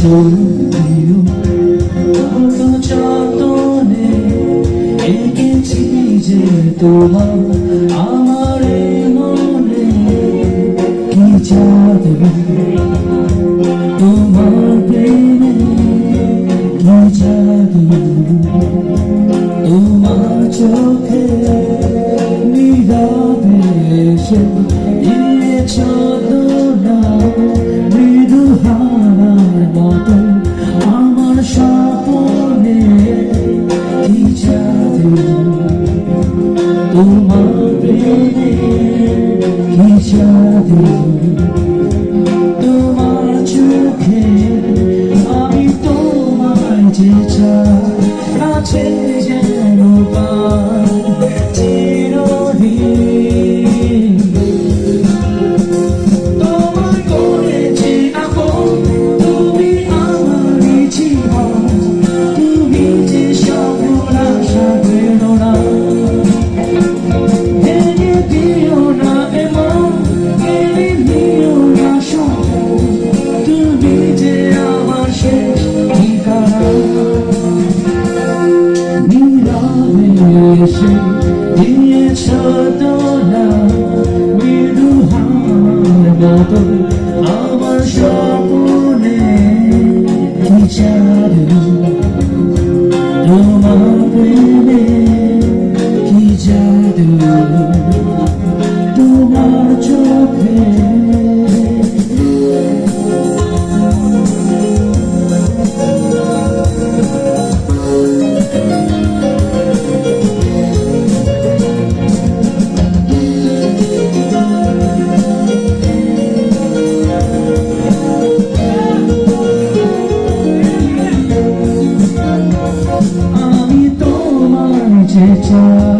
সন্ধিও কত যতনে এঁকেছি যে তোমার আমার মনে। কি জাদু তোমার প্রেমে? কি জাদু তোমার চোখে? নিরাবে সে ইচ্ছে Tomate, que já desolou তোমার চোখে আমি তোমার যে চাই